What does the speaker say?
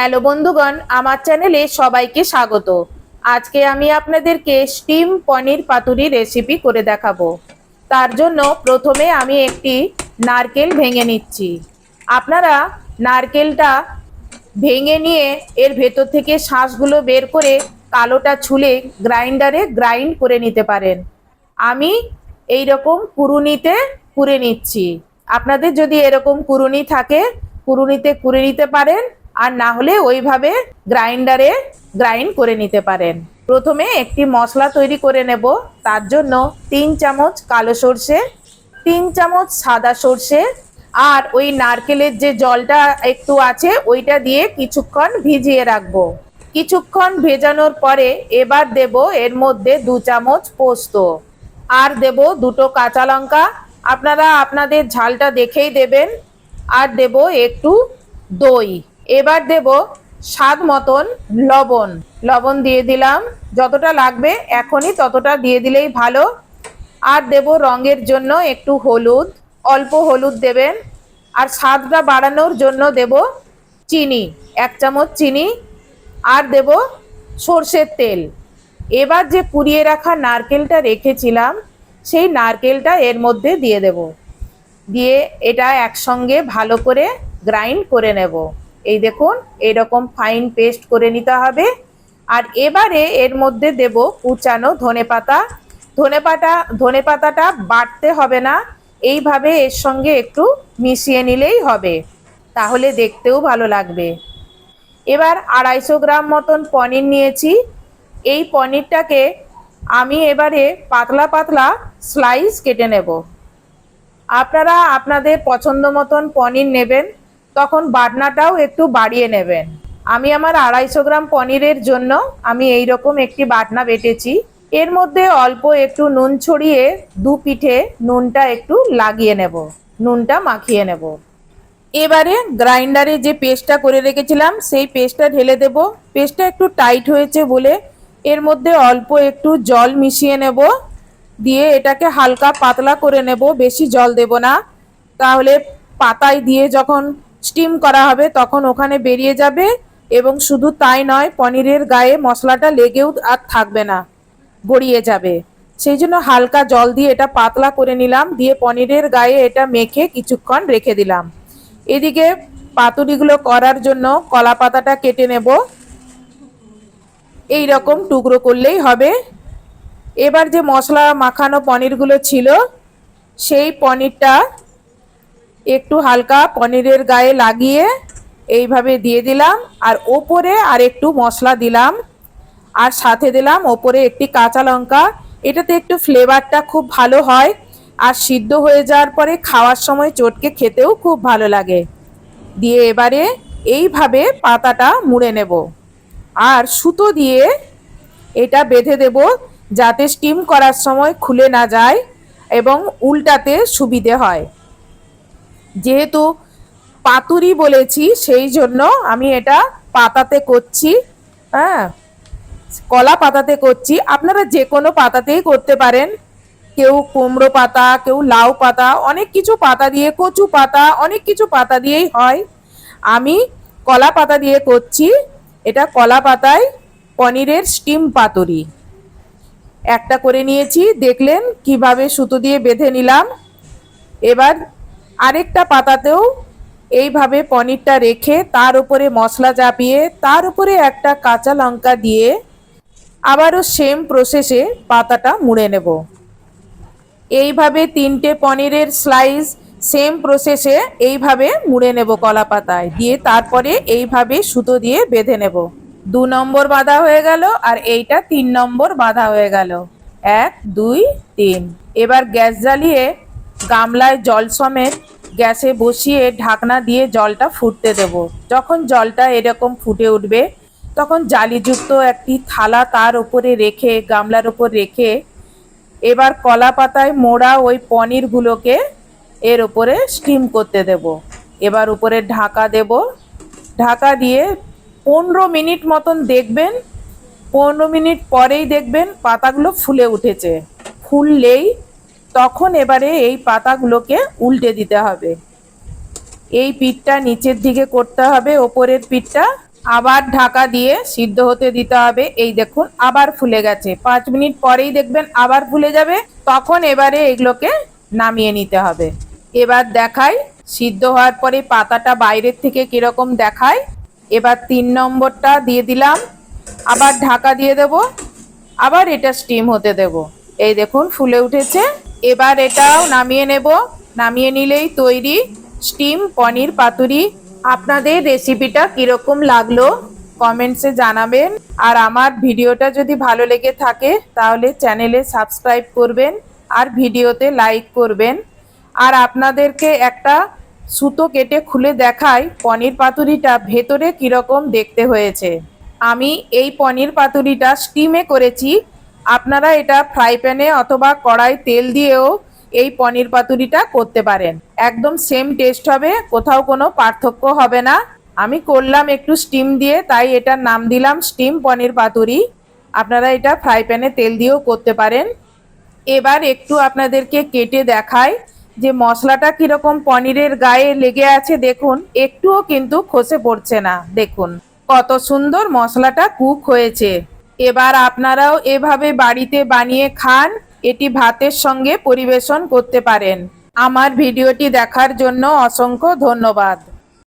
Hello বন্ধুগণ, আমার চ্যানেলে সবাইকে স্বাগত। আজকে আমি আপনাদেরকে স্টিম পনির পাতুরি রেসিপি করে দেখাবো। তার জন্য প্রথমে আমি একটি নারকেল ভেঙে নিচ্ছি। আপনারা নারকেলটা ভেঙে নিয়ে এর ভেতর থেকে শাঁসগুলো বের করে কালোটা ছুলে গ্রাইন্ডারে গ্রাইন্ড করে নিতে পারেন। আমি এই রকম কুরুনিতে কুড়ে নিচ্ছি। আপনাদের যদি এরকম কুরুনি থাকে, কুরুনিতে কুড়ে নিতে পারেন আর না হলে ওইভাবে গ্রাইন্ডারে গ্রাইন্ড করে নিতে পারেন। প্রথমে একটি মশলা তৈরি করে নেব। তার জন্য তিন চামচ কালো সর্ষে, তিন চামচ সাদা সর্ষে আর ওই নারকেলের যে জলটা একটু আছে ওইটা দিয়ে কিছুক্ষণ ভিজিয়ে রাখব। কিছুক্ষণ ভেজানোর পরে এবার দেব এর মধ্যে দু চামচ পোস্ত। আর দেব দুটো কাঁচা লঙ্কা। আপনারা আপনাদের ঝালটা দেখেই দেবেন। আর দেব একটু দই। এবার দেব স্বাদ মতন লবণ। লবণ দিয়ে দিলাম, যতটা লাগবে এখনই ততটা দিয়ে দিলেই ভালো। আর দেব রঙের জন্য একটু হলুদ, অল্প হলুদ দেবেন। আর স্বাদটা বাড়ানোর জন্য দেব চিনি, এক চামচ চিনি। আর দেব সর্ষের তেল। এবার যে পুড়িয়ে রাখা নারকেলটা রেখেছিলাম, সেই নারকেলটা এর মধ্যে দিয়ে দেব। দিয়ে এটা একসঙ্গে ভালো করে গ্রাইন্ড করে নেব। এই দেখুন, এরকম ফাইন পেস্ট করে নিতে হবে। আর এবারে এর মধ্যে দেব কুচানো ধনে পাতা। ধনে পাতা, ধনে পাতাটা বাটতে হবে না, এইভাবে এর সঙ্গে একটু মিশিয়ে নিলেই হবে। তাহলে দেখতেও ভালো লাগবে। এবার আড়াইশো গ্রাম মতন পনির নিয়েছি। এই পনিরটাকে আমি এবারে পাতলা পাতলা স্লাইস কেটে নেব। আপনারা আপনাদের পছন্দ মতন পনির নেবেন। তখন বাটনাটাও একটু বাড়িয়ে নেবেন। আমি আমার আড়াইশো গ্রাম পনিরের জন্য আমি এই রকম একটি বাটনা বেটেছি। এর মধ্যে অল্প একটু নুন ছড়িয়ে দু পিঠে নুনটা একটু লাগিয়ে নেব। নুনটা মাখিয়ে নেব। এবারে গ্রাইন্ডারে যে পেস্টটা করে রেখেছিলাম, সেই পেস্টটা ঢেলে দেব। পেস্টটা একটু টাইট হয়েছে বলে এর মধ্যে অল্প একটু জল মিশিয়ে নেব। দিয়ে এটাকে হালকা পাতলা করে নেব, বেশি জল দেব না। তাহলে পাতায় দিয়ে যখন স্টিম করা হবে, তখন ওখানে বেরিয়ে যাবে এবং শুধু তাই নয়, পনিরের গায়ে মশলাটা লেগেও আর থাকবে না, গড়িয়ে যাবে। সেই জন্য হালকা জল দিয়ে এটা পাতলা করে নিলাম, দিয়ে পনিরের গায়ে এটা মেখে কিছুক্ষণ রেখে দিলাম। এদিকে পাতুরিগুলো করার জন্য কলা পাতাটা কেটে নেব। এই রকম টুকরো করলেই হবে। এবার যে মশলা মাখানো পনিরগুলো ছিল, সেই পনিরটা একটু হালকা পনিরের গায়ে লাগিয়ে এইভাবে দিয়ে দিলাম, আর ওপরে আর একটু মশলা দিলাম, আর সাথে দিলাম ওপরে একটি কাঁচা লঙ্কা। এটাতে একটু ফ্লেভারটা খুব ভালো হয়, আর সিদ্ধ হয়ে যাওয়ার পরে খাওয়ার সময় চটকে খেতেও খুব ভালো লাগে। দিয়ে এবারে এইভাবে পাতাটা মুড়ে নেব, আর সুতো দিয়ে এটা বেঁধে দেব যাতে স্টিম করার সময় খুলে না যায় এবং উল্টাতে সুবিধে হয়। যেহেতু পাতুরি বলেছি, সেই জন্য আমি এটা পাতাতে করছি হ্যাঁ কলা পাতাতে করছি। আপনারা যে কোনো পাতাতেই করতে পারেন। কেউ কুমড়ো পাতা, কেউ লাউ পাতা, অনেক কিছু পাতা দিয়ে, কচু পাতা, অনেক কিছু পাতা দিয়েই হয়। আমি কলা পাতা দিয়ে করছি। এটা কলা পাতায় পনিরের স্টিম পাতুরি। একটা করে নিয়েছি, দেখলেন কীভাবে সুতো দিয়ে বেঁধে নিলাম। এবার আরেকটা পাতাতেও এইভাবে পনিরটা রেখে তার উপরে মশলা চাপিয়ে, তার উপরে একটা কাঁচা লঙ্কা দিয়ে আবারও সেম প্রসেসে পাতাটা মুড়ে নেব। এইভাবে তিনটে পনিরের স্লাইস সেম প্রসেসে এইভাবে মুড়ে নেব কলা পাতায়, দিয়ে তারপরে এইভাবে সুতো দিয়ে বেঁধে নেব। দু নম্বর বাঁধা হয়ে গেল আর এইটা তিন নম্বর বাঁধা হয়ে গেল। এক, দুই, তিন। এবার গ্যাস জ্বালিয়ে গামলায় জল সমেত গ্যাসে বসিয়ে ঢাকনা দিয়ে জলটা ফুটতে দেব। যখন জলটা এরকম ফুটে উঠবে, তখন জালিযুক্ত একটি থালা তার উপরে রেখে, গামলার উপর রেখে, এবার কলা পাতায় মোড়া ওই পনিরগুলোকে এর উপরে স্টিম করতে দেব। এবার উপরে ঢাকা দেব। ঢাকা দিয়ে পনেরো মিনিট মতন দেখবেন, পনেরো মিনিট পরেই দেখবেন পাতাগুলো ফুলে উঠেছে। ফুললেই তখন এবারে এই পাতাগুলোকে উল্টে দিতে হবে। এই পিঠটা নিচের দিকে করতে হবে, ওপরের পিঠটা আবার ঢাকা দিয়ে সিদ্ধ হতে দিতে হবে। এই দেখুন, আবার ফুলে গেছে। পাঁচ মিনিট পরেই দেখবেন আবার ফুলে যাবে। তখন এবারে এগুলোকে নামিয়ে নিতে হবে। এবার দেখাই, সিদ্ধ হওয়ার পরে পাতাটা বাইরের থেকে কীরকম দেখায়। এবার তিন নম্বরটা দিয়ে দিলাম। আবার ঢাকা দিয়ে দেব। আবার এটা স্টিম হতে দেব। এই দেখুন, ফুলে উঠেছে। এবার এটাও নামিয়ে নেব। নামিয়ে নিলেই তৈরি স্টিম পনির পাতুরি। আপনাদের রেসিপিটা কীরকম লাগল কমেন্টসে জানাবেন। আর আমার ভিডিওটা যদি ভালো লেগে থাকে তাহলে চ্যানেলে সাবস্ক্রাইব করবেন আর ভিডিওতে লাইক করবেন। আর আপনাদেরকে একটা সুতো কেটে খুলে দেখাই পনির পাতুরিটা ভেতরে কীরকম দেখতে হয়েছে। আমি এই পনির পাতুরিটা স্টিমে করেছি। আপনারা এটা ফ্রাই প্যানে অথবা কড়াই তেল দিয়েও এই পনির পাতুরিটা করতে পারেন। একদম সেম টেস্ট হবে, কোথাও কোনো পার্থক্য হবে না। আমি করলাম একটু স্টিম দিয়ে, তাই এটার নাম দিলাম স্টিম পনির পাতুরি। আপনারা এটা ফ্রাই প্যানে তেল দিয়েও করতে পারেন। এবার একটু আপনাদেরকে কেটে দেখাই যে মশলাটা কীরকম পনিরের গায়ে লেগে আছে, দেখুন। একটুও কিন্তু খসে পড়ছে না, দেখুন। কত সুন্দর মশলাটা কুক হয়েছে। এবার আপনারাও এভাবে বাড়িতে বানিয়ে খান, এটি ভাতের সঙ্গে পরিবেশন করতে পারেন। আমার ভিডিওটি দেখার জন্য অসংখ্য ধন্যবাদ।